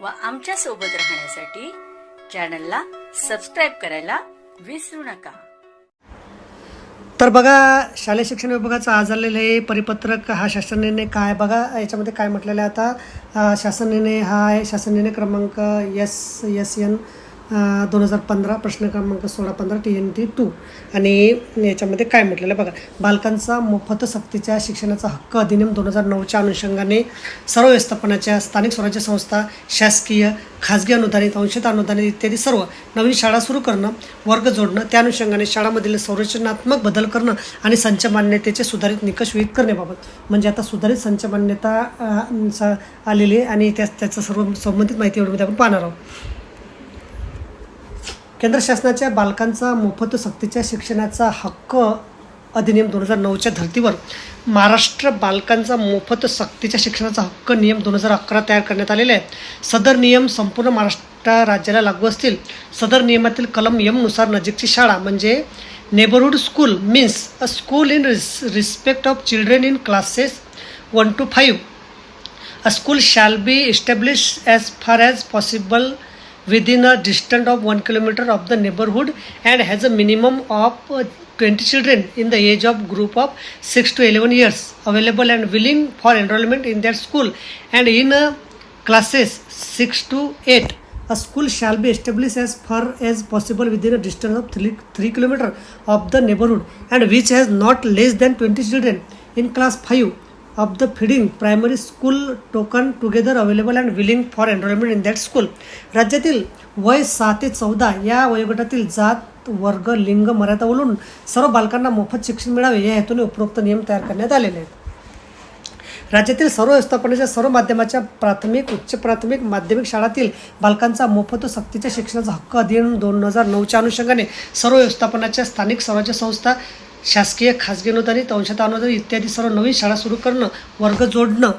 व आमच्यासोबत राहण्यासाठी चॅनलला सबस्क्राईब करायला विसरू नका. तर बघा शालेय शिक्षण विभागाचं आज आलेलं हे परिपत्रक हा शासन निर्णय काय? बघा याच्यामध्ये काय म्हटलेलं आहे आता? शासन निर्णय हा आहे शासन निर्णय क्रमांक एस एस एन दोन हजार पंधरा प्रश्न क्रमांक सोळा पंधरा टी एन टी टू. आणि याच्यामध्ये काय म्हटलेलं आहे बघा बालकांचा मोफत सक्तीच्या शिक्षणाचा हक्क अधिनियम दोन हजार नऊच्या अनुषंगाने सर्व व्यवस्थापनाच्या स्थानिक स्वराज्य संस्था शासकीय खाजगी अनुदानित अंशत अनुदानित इत्यादी सर्व नवीन शाळा सुरू करणं वर्ग जोडणं त्या अनुषंगाने शाळामधील संरचनात्मक बदल करणं आणि संच मान्यतेचे सुधारित निकष विहित करण्याबाबत. म्हणजे आता सुधारित संच मान्यता स- आलेली आहे आणि त्या त्याचं सर्व संबंधित माहिती एवढ्यामध्ये आपण पाहणार आहोत. केंद्र शासनाच्या बालकांचा मोफत सक्तीच्या शिक्षणाचा हक्क अधिनियम दोन हजार नऊच्या धर्तीवर महाराष्ट्र बालकांचा मोफत सक्तीच्या शिक्षणाचा हक्क नियम दोन हजार अकरा तयार करण्यात आलेले आहे सदर नियम संपूर्ण महाराष्ट्र राज्याला लागू असतील. सदर नियमातील कलम यमनुसार नजीकची शाळा म्हणजे neighbourhood school means a school in res respect of children in classes one two five a school shall be established as far as possible within a distance of 1 kilometer of the neighborhood and has a minimum of uh, 20 children in the age of group of 6 to 11 years available and willing for enrollment in their school. And in uh, classes 6 to 8 a school shall be established as far as possible within a distance of 3, 3 kilometer of the neighborhood and which has not less than 20 children. In class 5 of the feeding primary school token together available and willing for enrollment in that school. राज्यातील वय सहा ते चौदा या वयोगटातील जात वर्ग लिंग मर्यादा ओलांडून सर्व बालकांना मोफत शिक्षण मिळावे या हेतूने उपरोक्त नियम तयार करण्यात आलेले आहेत. राज्यातील सर्व व्यवस्थापनाच्या सर्व माध्यमाच्या प्राथमिक उच्च प्राथमिक माध्यमिक शाळातील बालकांचा मोफत व सक्तीच्या शिक्षणाचा हक्क अधिनियम दोन हजार नऊच्या अनुषंगाने सर्व व्यवस्थापनाच्या स्थानिक स्वराज्य संस्था शासकीय खाजगी अनुदानित अंशता अनुदानित इत्यादी सर्व नवीन शाळा सुरू करणं वर्ग जोडणं.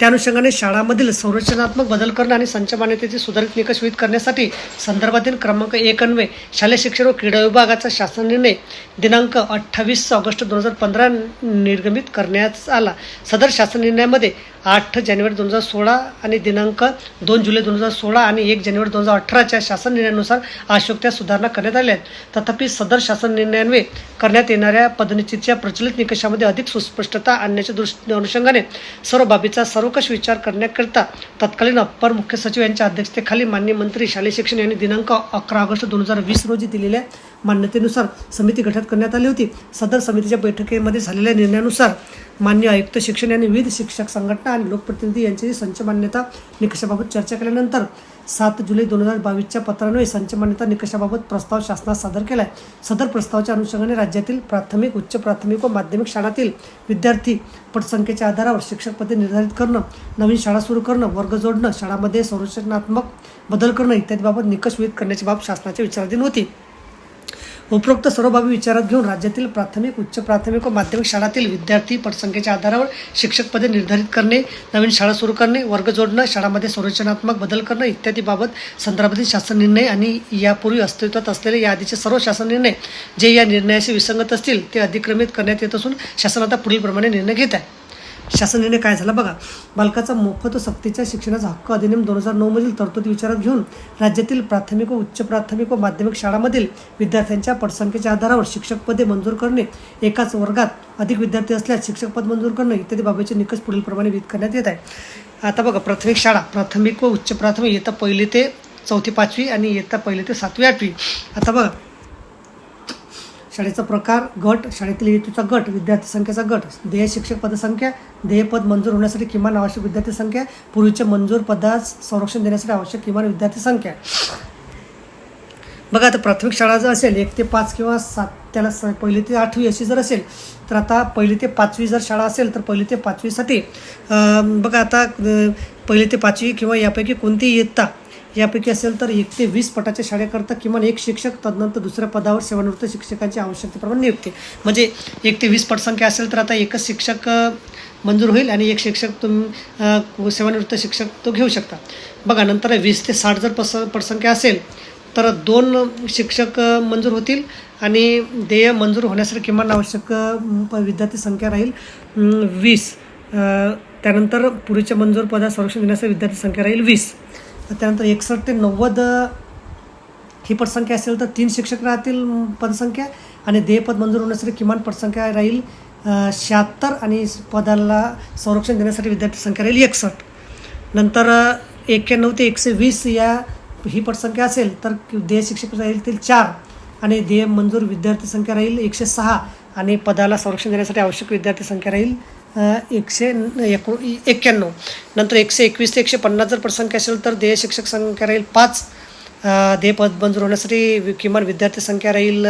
त्या अनुषंगाने शाळामधील संरचनात्मक बदल करणं आणि संच मान्यतेचे सुधारित निकष विहित करण्यासाठी संदर्भातील क्रमांक एक अन्वये शालेय शिक्षण व क्रीडा विभागाचा शासन निर्णय दिनांक अठ्ठावीस ऑगस्ट दोन हजार पंधरा निर्गमित करण्यात आला. सदर शासन निर्णयामध्ये आठ जानेवारी दोन हजार सोळा आणि दिनांक दोन जुलै दोन हजार सोळा आणि एक जानेवारी दोन हजार अठराच्या शासन निर्णयानुसार अशोक त्या सुधारणा करण्यात आल्या आहेत. तथापि सदर शासन निर्णयान्वे करण्यात येणाऱ्या पदनिश्चितीच्या प्रचलित निकषामध्ये अधिक सुस्पष्टता आणण्याच्या दृष्टी अनुषंगाने सर्व बाबीचा सर्वकष विचार करण्याकरिता तत्कालीन अप्पर मुख्य सचिव यांच्या अध्यक्षतेखाली मान्य मंत्री शालेय शिक्षण यांनी दिनांक अकरा ऑगस्ट दोन हजार वीस रोजी दिलेल्या मान्यतेनुसार समिती गठीत करण्यात आली होती. सदर समितीच्या बैठकीमध्ये झालेल्या निर्णयानुसार मान्य आयुक्त शिक्षण यांनी विविध शिक्षक संघटना आणि लोकप्रतिनिधी यांच्याशी संच मान्यता निकषाबाबत चर्चा केल्यानंतर सात जुलै दोन हजार बावीसच्या पत्रान्वये संच मान्यता निकषाबाबत प्रस्ताव शासनास सादर केला आहे सदर प्रस्तावाच्या अनुषंगाने राज्यातील प्राथमिक उच्च प्राथमिक व माध्यमिक शाळांतील विद्यार्थी पटसंख्येच्या आधारावर शिक्षक पदे निर्धारित करणं नवीन शाळा सुरू करणं वर्ग जोडणं शाळामध्ये संरचनात्मक बदल करणं इत्यादीबाबत निकष विहित करण्याची बाब शासनाच्या विचाराधीन होती. उपरोक्त सर्व बाबी विचारात घेऊन राज्यातील प्राथमिक उच्च प्राथमिक व माध्यमिक शाळातील विद्यार्थी पटसंख्येच्या आधारावर शिक्षक पदे निर्धारित करणे नवीन शाळा सुरू करणे वर्ग जोडणं शाळामध्ये संरचनात्मक बदल करणं इत्यादी बाबत संदर्भातील शासन निर्णय आणि यापूर्वी अस्तित्वात असलेले या आधीचे सर्व शासन निर्णय जे या निर्णयाशी विसंगत असतील ते अधिक्रमित करण्यात येत असून शासन आता पुढीलप्रमाणे निर्णय घेत आहे. शासन निर्णय काय झाला? बघा बालकाचा मोफत व सक्तीच्या शिक्षणाचा हक्क अधिनियम दोन हजार नऊमधील तरतुदी विचारात घेऊन राज्यातील प्राथमिक व उच्च प्राथमिक व माध्यमिक शाळांमधील विद्यार्थ्यांच्या पटसंख्येच्या आधारावर शिक्षक पदे मंजूर करणे एकाच वर्गात अधिक विद्यार्थी असल्यास शिक्षक पद मंजूर करणे इत्यादी बाबीचे निकष पुढीलप्रमाणे विहित करण्यात येत आहे. आता बघा प्राथमिक शाळा प्राथमिक व उच्च प्राथमिक इयत्ता पहिली ते चौथी पाचवी आणि इयत्ता पहिली ते सातवी आठवी. आता बघा शाळेचा प्रकार गट शाळेतील हेतूचा गट विद्यार्थी संख्येचा गट देय शिक्षक पदसंख्या देय पद मंजूर होण्यासाठी किमान आवश्यक विद्यार्थी संख्या पूर्वीच्या मंजूर पदास संरक्षण देण्यासाठी आवश्यक किमान विद्यार्थी संख्या. बघा आता प्राथमिक शाळा जर असेल एक ते पाच किंवा सात त्याला स पहिली ते आठवी अशी जर असेल तर आता पहिली ते पाचवी जर शाळा असेल तर पहिली ते पाचवीसाठी बघा आता पहिली ते पाचवी किंवा यापैकी कोणतीही इयत्ता यापैकी असेल तर एक ते वीस पटाच्या शाळेकरता किमान एक शिक्षक तदनंतर दुसऱ्या पदावर सेवानिवृत्त शिक्षकांची आवश्यकतेप्रमाणे नियुक्ती म्हणजे एक ते वीस पटसंख्या असेल तर आता एकच शिक्षक मंजूर होईल आणि एक शिक्षक तुम सेवानिवृत्त शिक्षक तो घेऊ शकता. बघा नंतर वीस ते साठ जर पस पटसंख्या असेल तर दोन शिक्षक मंजूर होतील आणि देय मंजूर होण्यासाठी किमान आवश्यक प- विद्यार्थी संख्या राहील वीस. त्यानंतर पुढच्या मंजूर पदात संरक्षण देण्यासाठी विद्यार्थी संख्या राहील वीस. त्यानंतर एकसष्ट ते नव्वद ही पटसंख्या असेल तर तीन शिक्षक राहतील पदसंख्या आणि देयपद मंजूर होण्यासाठी किमान पटसंख्या राहील शहात्तर आणि पदाला संरक्षण देण्यासाठी विद्यार्थी संख्या राहील एकसष्ट. नंतर एक्क्याण्णव ते एकशे वीस या ही पटसंख्या असेल तर देय शिक्षक राहील चार आणि देय मंजूर विद्यार्थी संख्या राहील एकशे सहा आणि पदाला संरक्षण देण्यासाठी आवश्यक विद्यार्थी संख्या राहील एकशे एकोण एक्क्याण्णव नंतर एकशे एकवीस ते एकशे पन्नास जर पटसंख्या असेल तर देय शिक्षक संख्या राहील पाच. देयपद पद मंजूर होण्यासाठी किमान विद्यार्थी संख्या राहील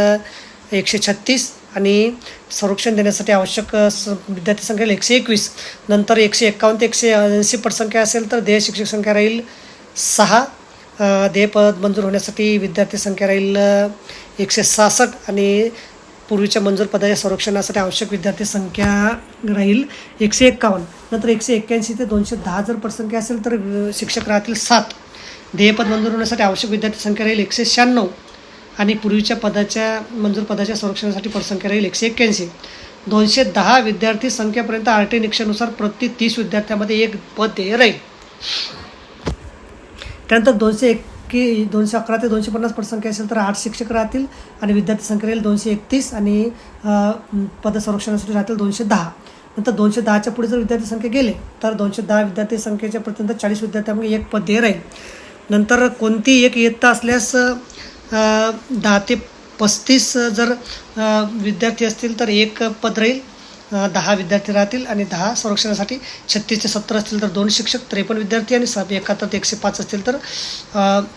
एकशे छत्तीस आणि संरक्षण देण्यासाठी आवश्यक स- विद्यार्थी संख्या राहील एकशे एकवीस. नंतर एकशे एक्कावन्न ते एकशे ऐंशी पटसंख्या असेल तर देय शिक्षक संख्या राहील सहा. देयपद मंजूर होण्यासाठी विद्यार्थी संख्या राहील एकशे सहासष्ट आणि पूर्वीच्या मंजूर पदाच्या संरक्षणासाठी आवश्यक विद्यार्थी संख्या राहील. एकशे एक्कावन्न नंतर एकशे एक्क्याऐंशी ते दोनशे दहा जर पटसंख्या असेल तर शिक्षक राहतील सात. ध्येयपद मंजूर होण्यासाठी आवश्यक विद्यार्थी संख्या राहील एकशे शहाण्णव. आणि पूर्वीच्या पदाच्या मंजूर पदाच्या संरक्षणासाठी पटसंख्या राहील एकशे एक्क्याऐंशी. दोनशे दहा विद्यार्थी संख्येपर्यंत आर टी निकषानुसार प्रति तीस विद्यार्थ्यामध्ये एक पद देय राहील. त्यानंतर दोनशे एक की दोनशे अकरा ते दोनशे पन्नास पटसंख्या असेल तर आठ शिक्षक राहतील आणि विद्यार्थी संख्या राहील दोनशे एकतीस आणि पदसंरक्षणासाठी पद संरक्षणासाठी राहतील दोनशे दहा. नंतर दोनशे दहाच्या पुढे जर विद्यार्थी संख्या गेले तर दोनशे दहा विद्यार्थी संख्येच्या पर्यंत चाळीस विद्यार्थ्यामध्ये एक पद देय राहील. नंतर कोणती एक इयत्ता असल्यास दहा ते पस्तीस जर विद्यार्थी असतील तर एक पद राहील. दहा विद्यार्थी राहतील आणि दहा संरक्षणासाठी छत्तीस ते सत्तर असतील तर दोन शिक्षक त्रेपन्न विद्यार्थी आणि सात एकाहत्तर ते एकशे पाच असतील तर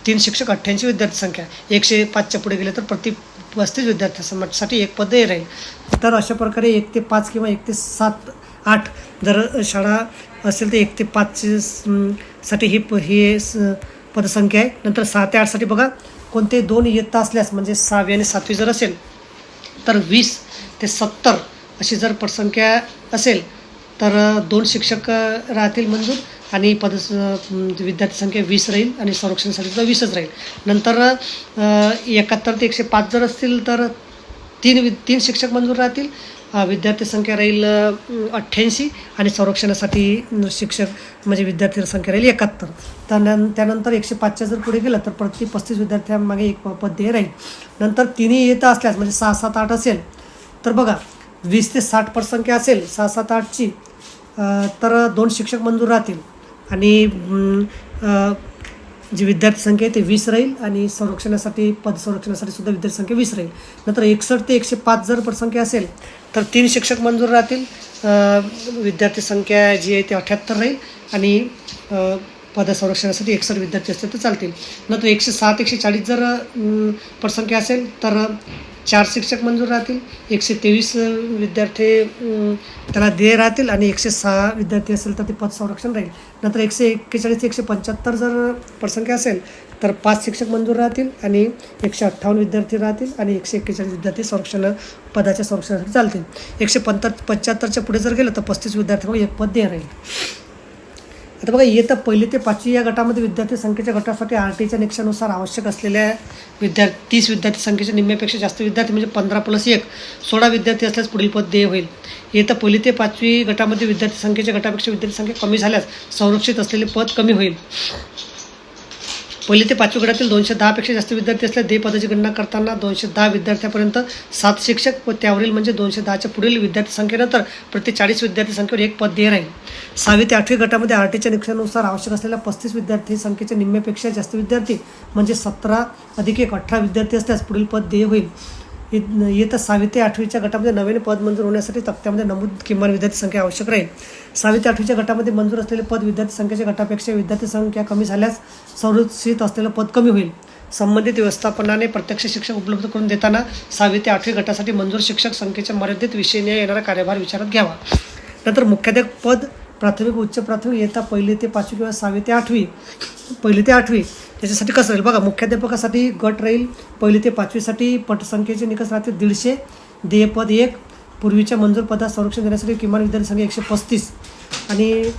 तीन शिक्षक अठ्ठ्याऐंशी विद्यार्थी संख्या एकशे पाचच्या पुढे गेले तर प्रति पस्तीस विद्यार्थ्यांसाठी एक पदही राहील. तर अशा प्रकारे एक ते पाच किंवा एक ते सात आठ जर शाळा असेल तर एक ते पाच साठी ही प ही स- पदसंख्या आहे. नंतर सहा ते आठसाठी बघा कोणते दोन इयत्ता असल्यास म्हणजे सहावी आणि सातवी जर असेल तर वीस ते सत्तर अशी जर पटसंख्या असेल तर दोन शिक्षक राहतील मंजूर आणि पद विद्यार्थी संख्या वीस राहील आणि संरक्षणासाठी सुद्धा वीसच राहील. नंतर एकाहत्तर ते एकशे पाच जर असतील तर तीन वि तीन शिक्षक मंजूर राहतील. विद्यार्थी संख्या राहील अठ्ठ्याऐंशी आणि संरक्षणासाठी शिक्षक म्हणजे विद्यार्थी संख्या राहील एकाहत्तर. त्यानं त्यानंतर एकशे पाचच्या जर पुढे गेलं तर प्रति पस्तीस विद्यार्थ्यांमागे एक प- पद राहील. नंतर तिन्ही येतं असल्यास म्हणजे सहा सात आठ असेल तर बघा वीस ते साठ पटसंख्या असेल सहा सात आठची तर दोन शिक्षक मंजूर राहतील. आणि जी विद्यार्थी संख्या आहे ते वीस राहील आणि संरक्षणासाठी पद संरक्षणासाठी सुद्धा विद्यार्थी संख्या वीस राहील. नंतर एकसष्ट ते एकशे पाच जर पटसंख्या असेल तर तीन शिक्षक मंजूर राहतील. विद्यार्थी संख्या जी आहे ती अठ्ठ्याहत्तर राहील आणि पद संरक्षणासाठी एकसष्ट विद्यार्थी असतील तर चालतील. नंतर एकशे सात एकशे चाळीस जर अम, पटसंख्या असेल तर चार शिक्षक मंजूर राहतील एकशे तेवीस विद्यार्थी त्याला देय राहतील आणि एकशे सहा विद्यार्थी असेल तर ते पद संरक्षण राहील. नंतर एकशे एक्केचाळीस एकशे पंच्याहत्तर जर पटसंख्या असेल तर पाच शिक्षक मंजूर राहतील आणि एकशे अठ्ठावन्न विद्यार्थी राहतील आणि एकशे एक्केचाळीस विद्यार्थी संरक्षण पदाच्या संरक्षणासाठी चालतील. एकशे पंत पंच्याहत्तरच्या पुढे जर गेलं तर पस्तीस विद्यार्थ्यांना एक पद देय राहील. आता बघा इयत्ता पहिली ते पाचवी या गटामध्ये विद्यार्थी संख्येच्या गटासाठी आर टीच्या निकषानुसार आवश्यक असलेल्या विद्यार्थी तीस विद्यार्थी संख्येच्या निम्म्यापेक्षा जास्त विद्यार्थी म्हणजे पंधरा प्लस एक सोळा विद्यार्थी असल्यास पुढील पद देय होईल. इयत्ता पहिली ते पाचवी गटामध्ये विद्यार्थी संख्येच्या गटापेक्षा विद्यार्थी संख्या कमी झाल्यास संरक्षित असलेले पद कमी होईल. पहिली ते पाचवी गटातील दोनशे दहापेक्षा जास्त विद्यार्थी असल्या देय पदाची गणना करताना दोनशे दहा विद्यार्थ्यापर्यंत सात शिक्षक व त्यावरील म्हणजे दोनशे दहाच्या पुढील विद्यार्थी संख्येनंतर प्रति चाळीस विद्यार्थी संख्येवर एक पद देय राहील. सहावी ते आठवी गटामध्ये आर टीच्या निकषानुसार आवश्यक असलेल्या पस्तीस विद्यार्थी संख्येच्या निम्म्यापेक्षा जास्त विद्यार्थी म्हणजे सतरा अधिक एक अठरा विद्यार्थी असल्यास पुढील पद देय होईल. इयत्ता सहावी ते आठवीच्या गटामध्ये नवीन पद मंजूर होण्यासाठी तक्त्यामध्ये नमूद किमान विद्यार्थी संख्या आवश्यक राहील. सहावी ते आठवीच्या गटामध्ये मंजूर असलेले पद विद्यार्थी संख्येच्या गटापेक्षा विद्यार्थी संख्या कमी झाल्यास संरक्षित असलेलं पद कमी होईल. संबंधित व्यवस्थापनाने प्रत्यक्ष शिक्षक उपलब्ध करून देताना सहावी ते आठवी गटासाठी मंजूर शिक्षक संख्येच्या मर्यादित विषयीने येणारा कार्यभार विचारात घ्यावा. नंतर मुख्याध्यापक पद प्राथमिक उच्च प्राथमिक इयत्ता पहिली ते पाचवी किंवा सहावी ते आठवी पहिली ते आठवी त्याच्यासाठी कसं राहील? बघा मुख्याध्यापकासाठी गट राहील पहिली ते पाचवीसाठी पटसंख्येचे निकष राहतील दीडशे. देयपद एक पूर्वीच्या मंजूर पदात संरक्षण देण्यासाठी किमान विद्यार्थी संख्या एकशे पस्तीस. आणि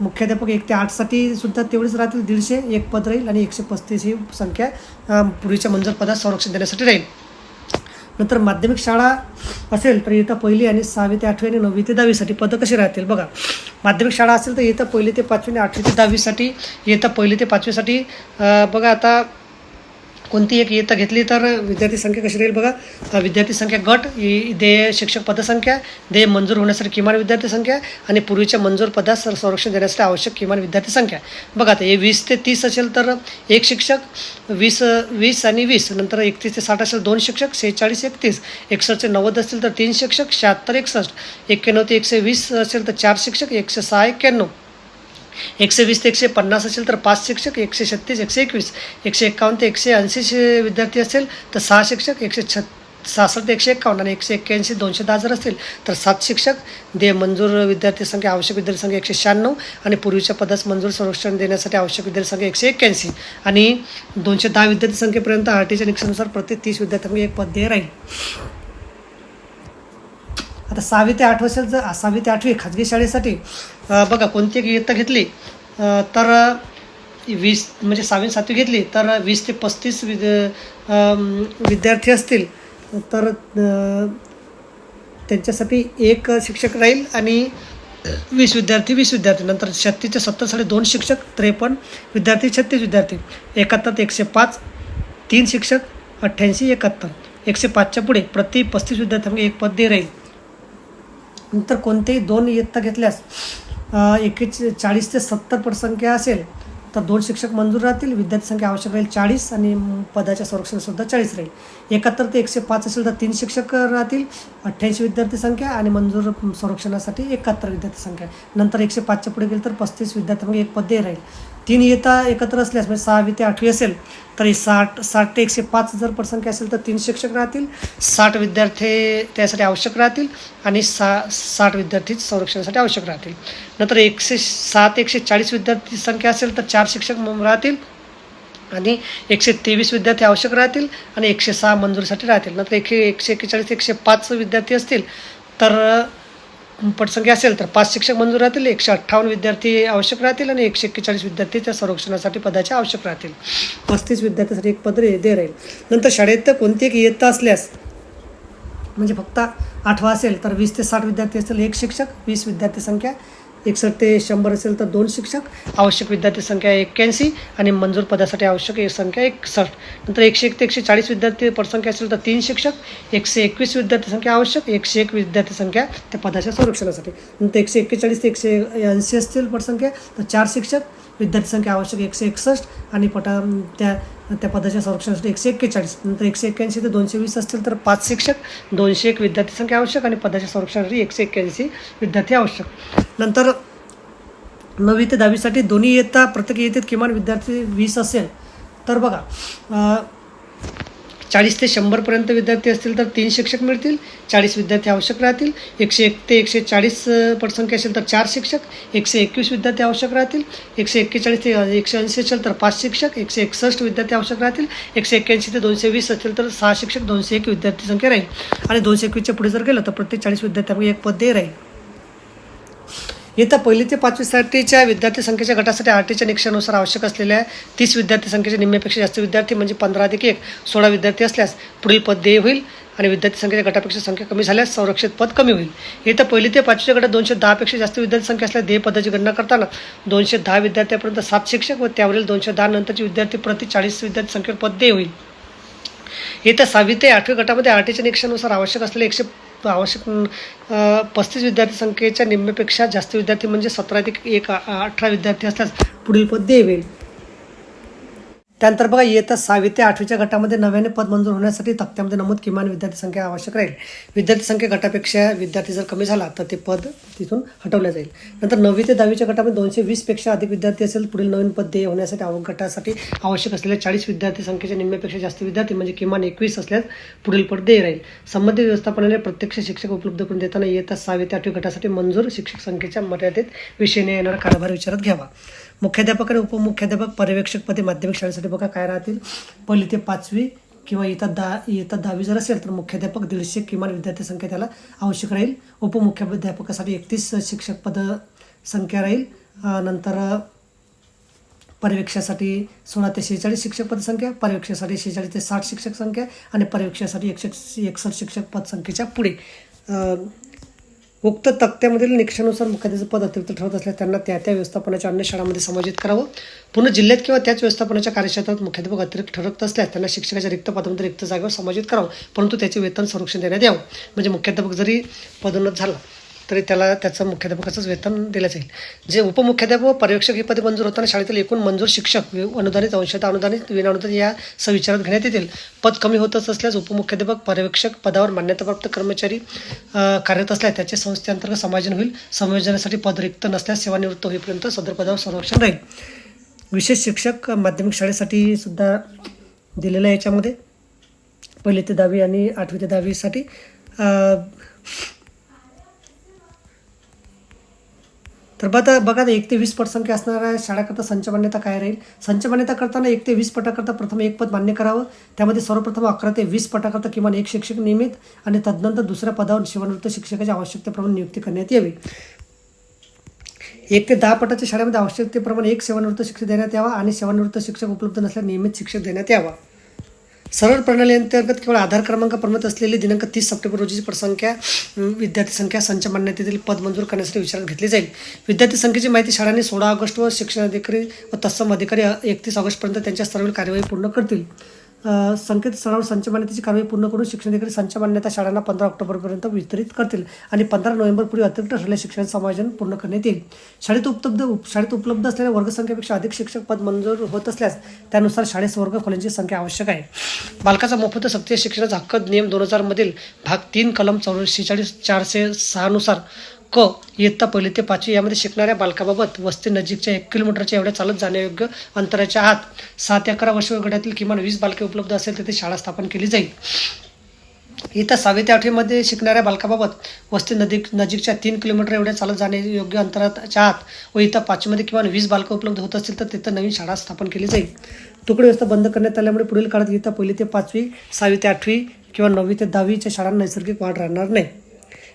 मुख्याध्यापक एक ते आठसाठी सुद्धा तेवढीच राहतील दीडशे. एक पद राहील आणि एकशे पस्तीस ही संख्या पूर्वीच्या मंजूर पदात संरक्षण देण्यासाठी राहील. नंतर माध्यमिक शाळा असेल तर इयत्ता पहिली आणि सहावी ते आठवी आणि नववी ते दहावीसाठी पदं कशी राहतील? बघा माध्यमिक शाळा असेल तर इयत्ता पहिली ते पाचवी आणि आठवी ते दहावीसाठी इयत्ता पहिली ते पाचवीसाठी बघा आता कोणती एक इयत्ता घेतली तर विद्यार्थी संख्या कशी राहील बघा? विद्यार्थी संख्या गट देय शिक्षक पदसंख्या देय मंजूर होण्यासाठी किमान विद्यार्थी संख्या आणि पूर्वीच्या मंजूर पदास सर- संरक्षण देण्यासाठी आवश्यक किमान विद्यार्थी संख्या. बघा आता हे वीस ते तीस असेल तर एक शिक्षक वीस वीस आणि वीस नंतर एकतीस ते साठ असेल दोन शिक्षक सेहेचाळीस एकतीस एकसष्ट ते नव्वद असतील तर तीन शिक्षक शहात्तर एकसष्ट एक्क्याण्णव ते एकशे वीस असेल तर चार शिक्षक एकशे सहा एक्क्याण्णव. एकशे वीस ते एकशे पन्नास असेल तर पाच शिक्षक एकशे छत्तीस एकशे एकवीस एकशे एक्कावन्न ते एकशे ऐंशी विद्यार्थी असेल तर सहा शिक्षक एकशे छ सहासष्ट एकशे एक्कावन्न आणि एकशे एक्क्याऐंशी दोनशे दहा जर असतील तर सात शिक्षक. दे मंजूर विद्यार्थी संख्या आवश्यक विद्यार्थी संख्या एकशे शहाण्णव आणि पूर्वीच्या पदास मंजूर संरक्षण देण्यासाठी आवश्यक विद्यार्थी संख्या एकशे एक्क्याऐंशी. आणि दोनशे दहा विद्यार्थी संख्येपर्यंत आर टीच्या निकषानुसार प्रत्येक तीस विद्यार्थ्यांना एक पद देय राहील. आता सहावी ते आठवी असेल जर सहावी ते आठवी खाजगी शाळेसाठी बघा कोणती एक इयत्ता घेतली तर वीस म्हणजे सहावी सातवी घेतली तर वीस ते पस्तीस विद विद्यार्थी असतील तर त्यांच्यासाठी एक शिक्षक राहील आणि वीस विद्यार्थी वीस विद्यार्थी नंतर छत्तीस ते सत्तरसाठी दोन शिक्षक त्रेपन्न विद्यार्थी छत्तीस विद्यार्थी एकाहत्तर एकशे पाच तीन शिक्षक अठ्ठ्याऐंशी एकाहत्तर एकशे पाचच्या पुढे प्रति पस्तीस विद्यार्थ्यांना एक पद दे राहील. नंतर कोणतेही दोन इयत्ता घेतल्यास एकेच चाळीस ते सत्तर पटसंख्या असेल तर दोन शिक्षक मंजूर राहतील विद्यार्थी संख्या आवश्यक राहील चाळीस आणि पदाच्या संरक्षणसुद्धा चाळीस राहील. एकाहत्तर ते एकशे पाच असेल तर तीन शिक्षक राहतील अठ्ठ्याऐंशी विद्यार्थी संख्या आणि मंजूर संरक्षणासाठी एकाहत्तर विद्यार्थी संख्या. नंतर एकशे पाचच्या पुढे गेलं तर पस्तीस विद्यार्थ्यांमध्ये एक पद राहील. तीन इयत्ता एकत्र असल्यास म्हणजे सहावी ते आठवी असेल तरी साठ साठ ते एकशे पाच जर पटसंख्या असेल तर तीन शिक्षक राहतील. साठ विद्यार्थी त्यासाठी आवश्यक राहतील आणि सा साठ विद्यार्थी संरक्षणासाठी आवश्यक राहतील. नंतर एकशे सात एकशे चाळीस विद्यार्थी संख्या असेल तर चार शिक्षक राहतील आणि एकशे तेवीस विद्यार्थी आवश्यक राहतील आणि एकशे सहा मंजुरीसाठी राहतील. नंतर एकशे एकशे एक्केचाळीस एकशे पाच विद्यार्थी असतील तर पटसंख्या असेल तर पाच शिक्षक मंजूर राहतील एकशे अठ्ठावन्न विद्यार्थी आवश्यक राहतील आणि एकशे एक्केचाळीस विद्यार्थी त्या संरक्षणासाठी पदाचे आवश्यक राहतील. पस्तीस विद्यार्थ्यांसाठी एक पद दे राहील. नंतर शाळेत कोणती एक इयत्ता असल्यास म्हणजे फक्त आठवा असेल तर वीस ते साठ विद्यार्थी असतील एक शिक्षक वीस विद्यार्थी संख्या एकसष्ट ते शंभर असेल तर दोन शिक्षक आवश्यक विद्यार्थी संख्या एक्क्याऐंशी आणि मंजूर पदासाठी आवश्यक एक संख्या एकसष्ट. नंतर एकशे एक ते एकशे चाळीस विद्यार्थी पटसंख्या असेल तर तीन शिक्षक एकशे एकवीस विद्यार्थी संख्या आवश्यक एकशे एक विद्यार्थी संख्या त्या पदाच्या संरक्षणासाठी. नंतर एकशे एक्केचाळीस ते एकशे ऐंशी असतील पटसंख्या तर चार शिक्षक विद्यार्थी संख्या आवश्यक एकशे एकसष्ट आणि पटा त्या त्या पदाच्या संरक्षणासाठी एकशे एक्केचाळीस नंतर एकशे एक्क्याऐंशी ते दोनशे वीस असतील तर पाच शिक्षक दोनशे एक विद्यार्थी संख्या आवश्यक आणि पदाच्या संरक्षणासाठी एकशे एक्क्याऐंशी विद्यार्थी आवश्यक. नंतर नववी ते दहावीसाठी दोन्ही इयत्ता प्रत्येक इयत्तेत किमान विद्यार्थी वीस असेल. तर बघा चाळीस ते शंभरपर्यंत विद्यार्थी असतील तर तीन शिक्षक मिळतील चाळीस विद्यार्थी आवश्यक राहतील. एकशे एक ते एकशे चाळीस पटसंख्या असेल तर चार शिक्षक एकशे एकवीस विद्यार्थी आवश्यक राहतील. एकशे एक्केचाळीस ते एकशे ऐंशी असेल तर पाच शिक्षक एकशे एकसष्ट विद्यार्थी आवश्यक राहतील. एकशे एक्क्याऐंशी ते दोनशे वीस असतील तर सहा शिक्षक दोनशे एक विद्यार्थी संख्या राहील. आणि दोनशे एकवीसच्या पुढे जर गेलं तर प्रत्येक चाळीस विद्यार्थ्यांना एक पद राहील. येत्या पहिली ते पाचवीसाठीच्या विद्यार्थी संख्येच्या गटासाठी आर टीच्या निकषानुसार आवश्यक असलेल्या तीस विद्यार्थी संख्येच्या निम्म्यापेक्षा जास्त विद्यार्थी म्हणजे पंधरा अधिक एक सोळा विद्यार्थी असल्यास पुढील पद देय होईल आणि विद्यार्थी संख्येच्या गटापेक्षा संख्या कमी झाल्यास संरक्षित पद कमी होईल. येत्या पहिली ते पाचवीच्या गटात दोनशे दहापेक्षा जास्त विद्यार्थी संख्या असल्यास देय पदाची गणना करताना दोनशे दहा विद्यार्थ्यापर्यंत सात शिक्षक व त्यावरील दोनशे दहा नंतरचे विद्यार्थी प्रति चाळीस विद्यार्थी संख्येवर पद देय होईल. येत्या सहावी ते आठवी गटामध्ये आर टीच्या निकषानुसार आवश्यक असलेले एकशे आवश्यक पस्तीस विद्यार्थी संख्येच्या निम्म्यापेक्षा जास्त विद्यार्थी म्हणजे सतरा ते एक अठरा विद्यार्थी असल्यास पुढील पद देवेल. त्यानंतर बघा येत्या सहावी ते आठवीच्या गटामध्ये नव्याने पद मंजूर होण्यासाठी तक्त्यामध्ये नमूद किमान विद्यार्थी संख्या आवश्यक राहील. विद्यार्थी संख्या गटापेक्षा विद्यार्थी जर कमी झाला तर ते पद तिथून हटवलं जाईल. नंतर नववी ते दहावीच्या गटामध्ये दोनशे वीसपेक्षा अधिक विद्यार्थी असेल पुढील नवीन पद देय होण्यासाठी आव गटासाठी आवश्यक असलेल्या चाळीस विद्यार्थी संख्येच्या निम्म्यापेक्षा जास्त विद्यार्थी म्हणजे किमान एकवीस असल्यास पुढील पद देय राहील. संबंधित व्यवस्थापनाने प्रत्यक्ष शिक्षक उपलब्ध करून देताना येत्या सहावी ते आठवी गटासाठी मंजूर शिक्षक संख्येच्या मर्यादित विषयाने येणारा कारभार विचारात घ्यावा. मुख्याध्यापक आणि उपमुख्याध्यापक पर्यवेक्षकपदी माध्यमिक शाळेसाठी बघा काय राहतील. पहिली ते पाचवी किंवा इयत्ता दहा इयत्ता दहावी जर असेल तर मुख्याध्यापक दीडशे किमान विद्यार्थी संख्या त्याला आवश्यक राहील. उपमुख्याध्यापकासाठी एकतीस शिक्षक पद संख्या राहील. नंतर पर्यवेक्षासाठी सोळा ते शेहेचाळीस शिक्षक पदसंख्या पर्यवेक्षासाठी शेहेचाळीस ते साठ शिक्षक संख्या आणि पर्यवेक्षासाठी एकशे एकसष्ट शिक्षक पदसंख्येच्या पुढे. उक्त तक्त्यामधील निकषानुसार मुख्याध्यापक पद अतिरिक्त ठरत असल्यास त्यांना त्या त्या व्यवस्थापनाच्या अन्य शाळांमध्ये समायोजित करावं. पुन्हा जिल्ह्यात किंवा त्याच व्यवस्थापनाच्या कार्यक्षेत्रात मुख्याध्यापक अतिरिक्त ठरत असल्यास त्यांना शिक्षकाच्या रिक्त पदामध्ये रिक्त जागेवर समायोजित करावं. परंतु त्याचे वेतन संरक्षण देण्यात यावं. म्हणजे मुख्याध्यापक जरी पदोन्नत झाला तरी त्याला त्याचं मुख्याध्यापकाचंच वेतन दिलं जाईल. जे उपमुख्याध्यापक व पर्यवेक्षक ही पदे मंजूर होताना शाळेतील एकूण मंजूर शिक्षक अनुदानित अंशतः अनुदानित विनानुदानित या सविचारात घेण्यात येतील. पद कमी होतच असल्यास उपमुख्याध्यापक पर्यवेक्षक पदावर मान्यताप्राप्त कर्मचारी कार्यरत असल्यास त्याचे संस्थेअंतर्गत समायोजन होईल. संयोजनासाठी पद रिक्त नसल्यास सेवानिवृत्त होईपर्यंत सदर पदावर संरक्षण राहील. विशेष शिक्षक माध्यमिक शाळेसाठी सुद्धा दिलेलं आहे याच्यामध्ये. पहिली ते दहावी आणि आठवी ते दहावीसाठी अ, तर बघा बघा एक ते वीस पट संख्या असणाऱ्या शाळाकरता संच मान्यता काय राहील? संच मान्यता करताना एक ते वीस पटाकरता प्रथम एक पद मान्य करावं. त्यामध्ये सर्वप्रथम अकरा ते वीस पटाकरता किमान एक शिक्षक नियमित आणि तदनंतर दुसऱ्या पदावर सेवानिवृत्त शिक्षकाच्या आवश्यकतेप्रमाणे नियुक्ती करण्यात यावी. एक ते दहा पटाच्या शाळेमध्ये आवश्यकतेप्रमाणे एक सेवानिवृत्त शिक्षक देण्यात यावा आणि सेवानिवृत्त शिक्षक उपलब्ध नसल्यास नियमित शिक्षक देण्यात यावा. सरळ प्रणाली अंतर्गत केवळ आधार क्रमांक प्रमत असलेली दिनांक तीस सप्टेंबर रोजीची पटसंख्या विद्यार्थी संख्या संच मान्यतेतील पद मंजूर करण्यासाठी विचारात घेतली जाईल. विद्यार्थी संख्येची माहिती शाळांनी सोळा ऑगस्ट व शिक्षणाधिकारी व तत्सम अधिकारी एकतीस ऑगस्टपर्यंत त्यांच्या सर्व कार्यवाही पूर्ण करतील. अं, संकेतस्थळावर संच मान्यतेची कार्यवाही पूर्ण करून शिक्षणाधिकारी संच मान्यता शाळांना पंधरा ऑक्टोबरपर्यंत वितरित करतील आणि पंधरा नोव्हेंबरपूर्वी अतिरिक्त ठरलेल्या शिक्षण समायोजन पूर्ण करण्यात येईल. शाळेत उपलब्ध शाळेत उपलब्ध असलेल्या वर्गसंख्येपेक्षा अधिक शिक्षक पद मंजूर होत असल्यास त्यानुसार शाळेस वर्ग खोल्यांची संख्या आवश्यक आहे. बालकाचा मोफत सक्तीय शिक्षणाचा हक्क नियम दोन हजारमधील भाग तीन कलम चौऱ्याऐंशी शेचाळीस चारशे सहानुसार क इयत्ता पहिली ते पाचवी यामध्ये शिकणाऱ्या बालकाबाबत वस्ती नजीकच्या एक किलोमीटरच्या एवढ्या चालत जाण्यायोग्य अंतराच्या आत सात अकरा वर्ष गटातील किमान वीस बालके उपलब्ध असेल तेथे शाळा स्थापन केली जाईल. इथं सहावी ते आठवीमध्ये शिकणाऱ्या बालकाबाबत वस्ती नदी नजीकच्या तीन किलोमीटर एवढ्या चालत जाणे योग्य अंतराच्या आत व इथं पाचवीमध्ये किमान वीस बालकं उपलब्ध होत असतील तर तिथं नवीन शाळा स्थापन केली जाईल. तुकडी व्यवस्था बंद करण्यात आल्यामुळे पुढील काळात इथं पहिली ते पाचवी सहावी ते आठवी किंवा नववी ते दहावीच्या शाळांना नैसर्गिक वाढ राहणार नाही.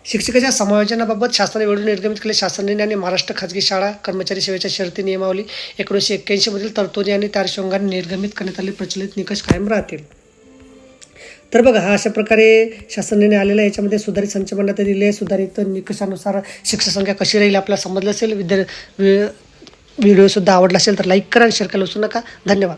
शिक्षकाच्या समायोजनाबाबत शासनाने वेळून निर्गमित केले शासन आणि महाराष्ट्र खाजगी शाळा कर्मचारी सेवेच्या शर्ती नियमावली एकोणीसशे एक्क्याऐंशीमधील तरतुदी आणि त्या अनुषंगाने निर्गमित करण्यात आले प्रचलित निकष कायम राहतील. तर बघा हा अशा प्रकारे शासनाने आलेला याच्यामध्ये सुधारित संच दिले. सुधारित निकषानुसार शिक्षक संख्या कशी राहील आपल्याला समजलं असेल. विद्या व्हिडिओसुद्धा आवडला असेल तर लाईक करा आणि शेअर करायला विसरू नका. धन्यवाद.